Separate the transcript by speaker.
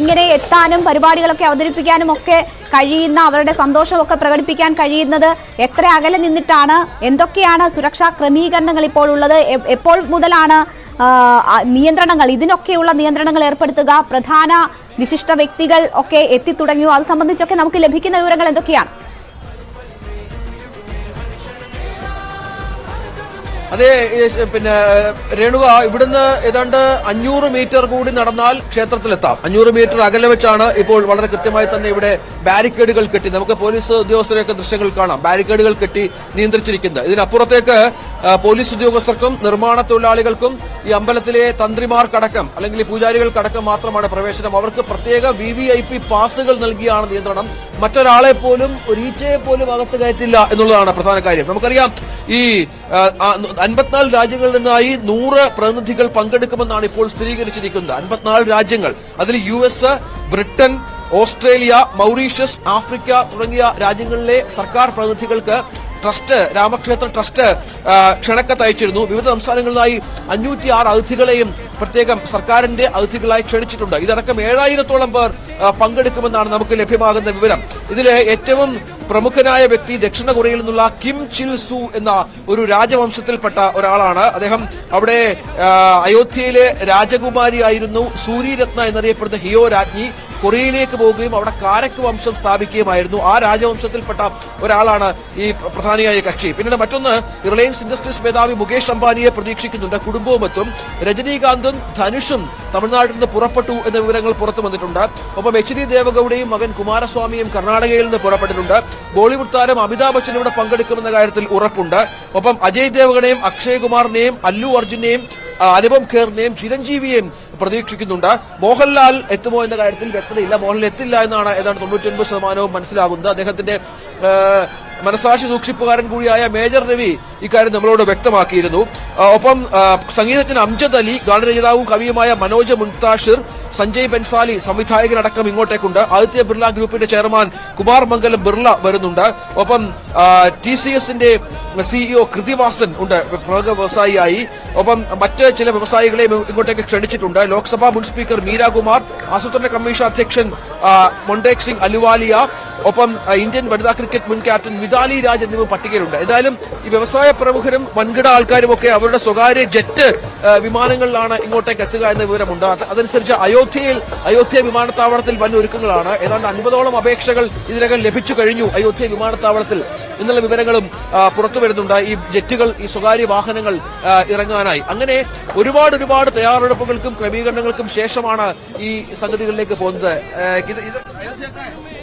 Speaker 1: ഇങ്ങനെ എത്താനും പരിപാടികളൊക്കെ അവതരിപ്പിക്കാനും ഒക്കെ കഴിയുന്ന അവരുടെ സന്തോഷമൊക്കെ പ്രകടിപ്പിക്കാൻ കഴിയുന്നത് എത്ര അകലെ നിന്നിട്ടാണ്? എന്തൊക്കെയാണ് സുരക്ഷാ ക്രമീകരണങ്ങൾ ഇപ്പോൾ ഉള്ളത്? എപ്പോൾ മുതലാണ് നിയന്ത്രണങ്ങൾ ഇതിനൊക്കെയുള്ള നിയന്ത്രണങ്ങൾ ഏർപ്പെടുത്തുക? പ്രധാന വിശിഷ്ട വ്യക്തികൾ ഒക്കെ എത്തിത്തുടങ്ങിയോ? അത് സംബന്ധിച്ചൊക്കെ നമുക്ക് ലഭിക്കുന്ന വിവരങ്ങൾ എന്തൊക്കെയാണ്?
Speaker 2: അതെ പിന്നെ രേണുക ഇവിടുന്ന് ഏതാണ്ട് അഞ്ഞൂറ് മീറ്റർ കൂടി നടന്നാൽ ക്ഷേത്രത്തിലെത്താം. അഞ്ഞൂറ് മീറ്റർ അകലെ വെച്ചാണ് ഇപ്പോൾ വളരെ കൃത്യമായി തന്നെ ഇവിടെ ബാരിക്കേഡുകൾ കെട്ടി നമുക്ക് പോലീസ് ഉദ്യോഗസ്ഥരെയൊക്കെ ദൃശ്യങ്ങൾ കാണാം. ബാരിക്കേഡുകൾ കെട്ടി നിയന്ത്രിച്ചിരിക്കുന്നത്. ഇതിനപ്പുറത്തേക്ക് പോലീസ് ഉദ്യോഗസ്ഥർക്കും നിർമ്മാണ തൊഴിലാളികൾക്കും ഈ അമ്പലത്തിലെ തന്ത്രിമാർക്കടക്കം അല്ലെങ്കിൽ പൂജാരികൾക്കടക്കം മാത്രമാണ് പ്രവേശനം. അവർക്ക് പ്രത്യേക വി വി ഐ പി പാസുകൾ നൽകിയാണ് നിയന്ത്രണം. മറ്റൊരാളെ പോലും ഒരു ഈച്ചയെ പോലും അകത്ത് കയറ്റില്ല എന്നുള്ളതാണ് പ്രധാന കാര്യം. നമുക്കറിയാം ഈ അൻപത്തിനാല് രാജ്യങ്ങളിൽ നിന്നായി നൂറ് പ്രതിനിധികൾ പങ്കെടുക്കുമെന്നാണ് ഇപ്പോൾ സ്ഥിരീകരിച്ചിരിക്കുന്നത്. അൻപത്തിനാല് രാജ്യങ്ങൾ. അതിൽ U S Britain Australia Mauritius Africa തുടങ്ങിയ രാജ്യങ്ങളിലെ സർക്കാർ പ്രതിനിധികൾക്ക് ട്രസ്റ്റ് രാമക്ഷേത്ര ട്രസ്റ്റ് ക്ഷണക്കത്ത് അയച്ചിരുന്നു. വിവിധ സംസ്ഥാനങ്ങളിലായി അഞ്ഞൂറ്റി ആറ് അതിഥികളെയും പ്രത്യേകം സർക്കാരിന്റെ അതിഥികളായി ക്ഷണിച്ചിട്ടുണ്ട്. ഇതടക്കം ഏഴായിരത്തോളം പേർ പങ്കെടുക്കുമെന്നാണ് നമുക്ക് ലഭ്യമാകുന്ന വിവരം. ഇതിലെ ഏറ്റവും പ്രമുഖനായ വ്യക്തി ദക്ഷിണ കൊറിയയിൽ നിന്നുള്ള കിം ചിൽ സു എന്ന ഒരു രാജവംശത്തിൽപ്പെട്ട ഒരാളാണ്. അദ്ദേഹം അവിടെ അയോധ്യയിലെ രാജകുമാരിയായിരുന്നു. സൂര്യരത്ന എന്നറിയപ്പെടുന്ന ഹിയോ രാജ്ഞി. കൊറിയയിലേക്ക് പോവുകയും അവിടെ കാരക്ക് വംശം സ്ഥാപിക്കുകയുമായിരുന്നു. ആ രാജവംശത്തിൽപ്പെട്ട ഒരാളാണ് ഈ പ്ര- പ്രധാനിയായ കക്ഷി. പിന്നീട് മറ്റൊന്ന് റിലയൻസ് ഇൻഡസ്ട്രീസ് മേധാവി മുകേഷ് അംബാനിയെ പ്രതീക്ഷിക്കുന്നുണ്ട്. കുടുംബവുമൊത്തും രജനീകാന്തും ധനുഷും തമിഴ്നാട്ടിൽ നിന്ന് പുറപ്പെട്ടു എന്ന വിവരങ്ങൾ പുറത്തു വന്നിട്ടുണ്ട്. ഒപ്പം എച്ച് ഡി ദേവഗൌഡയും മകൻ കുമാരസ്വാമിയും കർണാടകയിൽ നിന്ന് പുറപ്പെട്ടിട്ടുണ്ട്. ബോളിവുഡ് താരം അമിതാഭ് ബച്ചൻ ഇവിടെ പങ്കെടുക്കുമെന്ന കാര്യത്തിൽ ഉറപ്പുണ്ട്. ഒപ്പം അജയ് ദേവഗണയും അക്ഷയ് കുമാറിനെയും അല്ലു അർജുനെയും അനുപം ഖേറിനെയും ചിരഞ്ജീവിയെയും പ്രതീക്ഷിക്കുന്നുണ്ട്. മോഹൻലാൽ എത്തുമോ എന്ന കാര്യത്തിൽ വ്യക്തതയില്ല. മോഹൻലാൽ എത്തില്ല എന്നാണ് ഏതാണ്ട് തൊണ്ണൂറ്റി ശതമാനവും മനസ്സിലാകുന്നത്. അദ്ദേഹത്തിന്റെ മനസാക്ഷി സൂക്ഷിപ്പുകാരൻ കൂടിയായ മേജർ രവി ഇക്കാര്യം നമ്മളോട് വ്യക്തമാക്കിയിരുന്നു. ഒപ്പം സംഗീതജ്ഞൻ അംജദ് അലി ഗാനരചിതാവും കവിയുമായ മനോജ് മുൻതാഷിർ സഞ്ജയ് ബൻസാലി സംവിധായകനടക്കം ഇങ്ങോട്ടേക്കുണ്ട്. ആദിത്യ ബിർള ഗ്രൂപ്പിന്റെ ചെയർമാൻ കുമാർ മംഗലം ബിർള വരുന്നുണ്ട്. ഒപ്പം ടി സി എസിന്റെ സിഇഒ കൃതിവാസൻ ഉണ്ട്. പ്രമുഖ വ്യവസായിയായി. ഒപ്പം മറ്റ് ചില വ്യവസായികളെ ഇങ്ങോട്ടേക്ക് ക്ഷണിച്ചിട്ടുണ്ട്. ലോക്സഭാ മുൻ സ്പീക്കർ മീരാകുമാർ ആസൂത്രണ കമ്മീഷൻ അധ്യക്ഷൻ മൊണ്ടേക് സിംഗ് അലുവാലിയ ഒപ്പം ഇന്ത്യൻ വനിതാ ക്രിക്കറ്റ് മുൻ ക്യാപ്റ്റൻ മിതാലി രാജ് എന്നിവ പട്ടികയിലുണ്ട്. എന്തായാലും ഈ വ്യവസായ പ്രമുഖരും വൻകിട ആൾക്കാരും ഒക്കെ അവരുടെ സ്വകാര്യ ജെറ്റ് വിമാനങ്ങളിലാണ് ഇങ്ങോട്ടേക്ക് എത്തുക എന്ന വിവരമുണ്ട്. അത് അതനുസരിച്ച് അയോധ്യയിൽ അയോധ്യ വിമാനത്താവളത്തിൽ വൻ ഒരുക്കങ്ങളാണ്. ഏതാണ്ട് അൻപതോളം അപേക്ഷകൾ ഇതിനകം ലഭിച്ചു കഴിഞ്ഞു അയോധ്യ വിമാനത്താവളത്തിൽ. എന്നുള്ള വിവരങ്ങളും പുറത്തു വരുന്നുണ്ട്. ഈ ജെറ്റുകൾ ഈ സ്വകാര്യ വാഹനങ്ങൾ ഇറങ്ങാനായി. അങ്ങനെ ഒരുപാട് ഒരുപാട് തയ്യാറെടുപ്പുകൾക്കും ക്രമീകരണങ്ങൾക്കും ശേഷമാണ് ഈ സംഗതികളിലേക്ക് പോകുന്നത്.